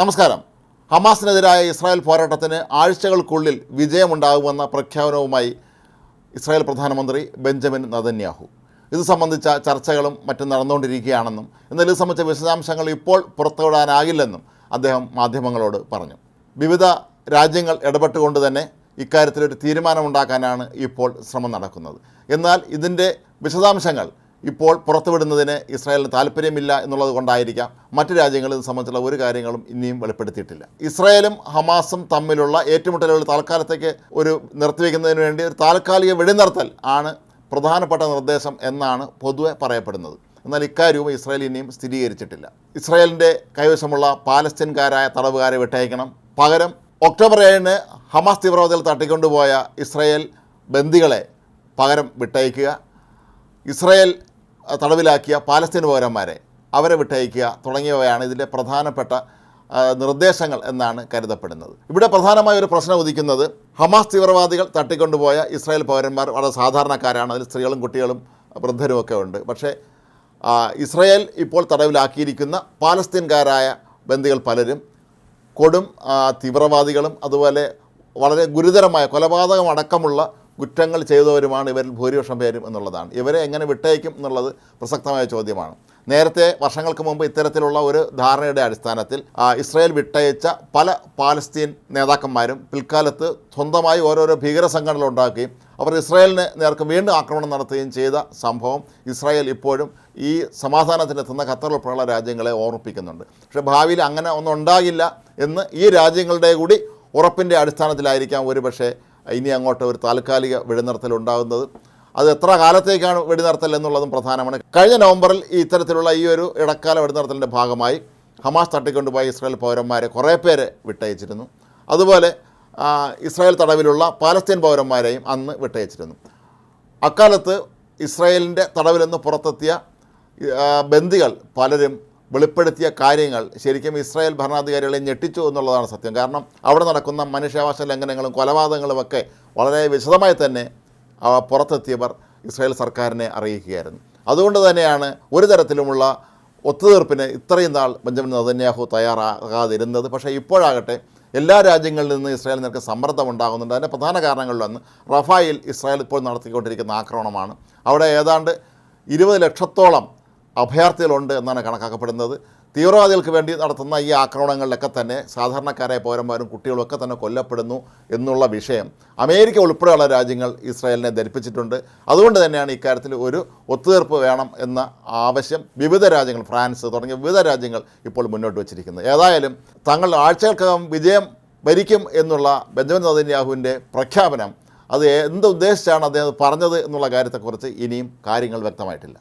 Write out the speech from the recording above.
നമസ്കാരം. ഹമാസിനെതിരായ ഇസ്രായേൽ പോരാട്ടത്തിന് ആഴ്ചകൾക്കുള്ളിൽ വിജയമുണ്ടാകുമെന്ന പ്രഖ്യാപനവുമായി ഇസ്രായേൽ പ്രധാനമന്ത്രി ബെഞ്ചമിൻ നദന്യാഹു ഇത് സംബന്ധിച്ച ചർച്ചകളും മറ്റും നടന്നുകൊണ്ടിരിക്കുകയാണെന്നും എന്നാൽ ഇത് സംബന്ധിച്ച വിശദാംശങ്ങൾ ഇപ്പോൾ പുറത്തുവിടാനാകില്ലെന്നും അദ്ദേഹം മാധ്യമങ്ങളോട് പറഞ്ഞു. വിവിധ രാജ്യങ്ങൾ ഇടപെട്ടുകൊണ്ട് തന്നെ ഇക്കാര്യത്തിലൊരു തീരുമാനമുണ്ടാക്കാനാണ് ഇപ്പോൾ ശ്രമം നടക്കുന്നത്. എന്നാൽ ഇതിന്റെ വിശദാംശങ്ങൾ ഇപ്പോൾ പുറത്തുവിടുന്നതിന് ഇസ്രായേലിന് താല്പര്യമില്ല എന്നുള്ളത് കൊണ്ടായിരിക്കാം മറ്റ് രാജ്യങ്ങൾ ഇത് സംബന്ധിച്ചുള്ള ഒരു കാര്യങ്ങളും ഇനിയും വെളിപ്പെടുത്തിയിട്ടില്ല. ഇസ്രായേലും ഹമാസും തമ്മിലുള്ള ഏറ്റുമുട്ടലുകൾ താൽക്കാലത്തേക്ക് ഒരു നിർത്തിവെക്കുന്നതിന് വേണ്ടി ഒരു താൽക്കാലിക വെടിനിർത്തൽ ആണ് പ്രധാനപ്പെട്ട നിർദ്ദേശം എന്നാണ് പൊതുവെ പറയപ്പെടുന്നത്. എന്നാൽ ഇക്കാര്യവും ഇസ്രായേൽ ഇനിയും സ്ഥിരീകരിച്ചിട്ടില്ല. ഇസ്രായേലിന്റെ കൈവശമുള്ള പാലസ്തീൻകാരായ തടവുകാരെ വിട്ടയക്കണം. പകരം ഒക്ടോബർ ഏഴിന് ഹമാസ് തീവ്രവാദികൾ തട്ടിക്കൊണ്ടുപോയ ഇസ്രായേൽ ബന്ദികളെ പകരം വിട്ടയക്കുക. ഇസ്രായേൽ തടവിലാക്കിയ പാലസ്തീൻ പൗരന്മാരെ അവരെ വിട്ടയക്കുക തുടങ്ങിയവയാണ് ഇതിന്റെ പ്രധാനപ്പെട്ട നിർദ്ദേശങ്ങൾ എന്നാണ് കരുതപ്പെടുന്നത്. ഇവിടെ പ്രധാനമായ ഒരു പ്രശ്നം ഉദിക്കുന്നത് ഹമാസ് തീവ്രവാദികൾ തട്ടിക്കൊണ്ടുപോയ ഇസ്രായേൽ പൗരന്മാർ വളരെ സാധാരണക്കാരാണ്. അതിൽ സ്ത്രീകളും കുട്ടികളും വൃദ്ധരുമൊക്കെ ഉണ്ട്. പക്ഷേ ഇസ്രായേൽ ഇപ്പോൾ തടവിലാക്കിയിരിക്കുന്ന പാലസ്തീൻകാരായ ബന്ദികൾ പലരും കൊടും തീവ്രവാദികളും അതുപോലെ വളരെ ഗുരുതരമായ കൊലപാതകം അടക്കമുള്ള കുറ്റങ്ങൾ ചെയ്തവരുമാണ് ഇവരിൽ ഭൂരിപക്ഷം പേരും എന്നുള്ളതാണ്. ഇവരെ എങ്ങനെ വിട്ടയക്കും എന്നുള്ളത് പ്രസക്തമായ ചോദ്യമാണ്. നേരത്തെ വർഷങ്ങൾക്ക് മുമ്പ് ഇത്തരത്തിലുള്ള ഒരു ധാരണയുടെ അടിസ്ഥാനത്തിൽ ഇസ്രായേൽ വിട്ടയച്ച പല പാലസ്തീൻ നേതാക്കന്മാരും പിൽക്കാലത്ത് സ്വന്തമായി ഓരോരോ ഭീകര സംഘടനകൾ ഉണ്ടാക്കുകയും അവർ ഇസ്രായേലിന് നേർക്ക് വീണ്ടും ആക്രമണം നടത്തുകയും ചെയ്ത സംഭവം ഇസ്രായേൽ ഇപ്പോഴും ഈ സമാധാനത്തിനെത്തുന്ന ഖത്തർ ഉൾപ്പെടെയുള്ള രാജ്യങ്ങളെ ഓർമ്മിപ്പിക്കുന്നുണ്ട്. പക്ഷേ ഭാവിയിൽ അങ്ങനെ ഒന്നും ഉണ്ടാകില്ല എന്ന് ഈ രാജ്യങ്ങളുടെ കൂടി ഉറപ്പിന്റെ അടിസ്ഥാനത്തിലായിരിക്കാം ഒരുപക്ഷെ ഇനി അങ്ങോട്ട് ഒരു താൽക്കാലിക വെടിനിർത്തൽ ഉണ്ടാകുന്നത്. അത് എത്ര കാലത്തേക്കാണ് വെടിനിർത്തൽ എന്നുള്ളതും പ്രധാനമാണ്. കഴിഞ്ഞ നവംബറിൽ ഈ ഇത്തരത്തിലുള്ള ഈ ഒരു ഇടക്കാല വെടിനിർത്തലിന്റെ ഭാഗമായി ഹമാസ് തട്ടിക്കൊണ്ടുപോയ ഇസ്രായേൽ പൗരന്മാരെ കുറേ പേരെ വിട്ടയച്ചിരുന്നു. അതുപോലെ ഇസ്രായേൽ തടവിലുള്ള പാലസ്തീൻ പൗരന്മാരെയും അന്ന് വിട്ടയച്ചിരുന്നു. അക്കാലത്ത് ഇസ്രായേലിന്റെ തടവിൽ നിന്ന് പുറത്തെത്തിയ ബന്ദികൾ പലരും വെളിപ്പെടുത്തിയ കാര്യങ്ങൾ ശരിക്കും ഇസ്രായേൽ ഭരണാധികാരികളെ ഞെട്ടിച്ചു എന്നുള്ളതാണ് സത്യം. കാരണം അവിടെ നടക്കുന്ന മനുഷ്യാവകാശ ലംഘനങ്ങളും കൊലപാതകങ്ങളുമൊക്കെ വളരെ വിശദമായി തന്നെ പുറത്തെത്തിയവർ ഇസ്രായേൽ സർക്കാരിനെ അറിയിക്കുകയായിരുന്നു. അതുകൊണ്ട് തന്നെയാണ് ഒരു തരത്തിലുമുള്ള ഒത്തുതീർപ്പിന് ഇത്രയും നാൾ ബെഞ്ചമിൻ നദന്യാഹു തയ്യാറാകാതിരുന്നത്. പക്ഷേ ഇപ്പോഴാകട്ടെ എല്ലാ രാജ്യങ്ങളിൽ നിന്ന് ഇസ്രായേൽ നിരക്ക് സമ്മർദ്ദം ഉണ്ടാകുന്നുണ്ട്. അതിന്റെ പ്രധാന കാരണങ്ങളിലൊന്ന് റഫായിൽ ഇസ്രായേൽ ഇപ്പോൾ നടത്തിക്കൊണ്ടിരിക്കുന്ന ആക്രമണമാണ്. അവിടെ ഏതാണ്ട് ഇരുപത് ലക്ഷത്തോളം അഭയാർത്ഥികളുണ്ട് എന്നാണ് കണക്കാക്കപ്പെടുന്നത്. തീവ്രവാദികൾക്ക് വേണ്ടി നടത്തുന്ന ഈ ആക്രമണങ്ങളിലൊക്കെ തന്നെ സാധാരണക്കാരായ പൗരന്മാരും കുട്ടികളും ഒക്കെ തന്നെ കൊല്ലപ്പെടുന്നു എന്നുള്ള വിഷയം അമേരിക്ക ഉൾപ്പെടെയുള്ള രാജ്യങ്ങൾ ഇസ്രായേലിനെ ധരിപ്പിച്ചിട്ടുണ്ട്. അതുകൊണ്ട് തന്നെയാണ് ഇക്കാര്യത്തിൽ ഒരു ഒത്തുതീർപ്പ് വേണം എന്ന ആവശ്യം വിവിധ രാജ്യങ്ങൾ ഫ്രാൻസ് തുടങ്ങിയ വിവിധ രാജ്യങ്ങൾ ഇപ്പോൾ മുന്നോട്ട് വച്ചിരിക്കുന്നത്. ഏതായാലും തങ്ങൾ ആഴ്ചകൾക്കകം വിജയം ഭരിക്കും എന്നുള്ള ബെഞ്ചമിൻ നദന്യാഹുവിന്റെ പ്രഖ്യാപനം അത് എന്ത് ഉദ്ദേശിച്ചാണ് അദ്ദേഹം പറഞ്ഞത് എന്നുള്ള കാര്യത്തെക്കുറിച്ച് ഇനിയും കാര്യങ്ങൾ വ്യക്തമായിട്ടില്ല.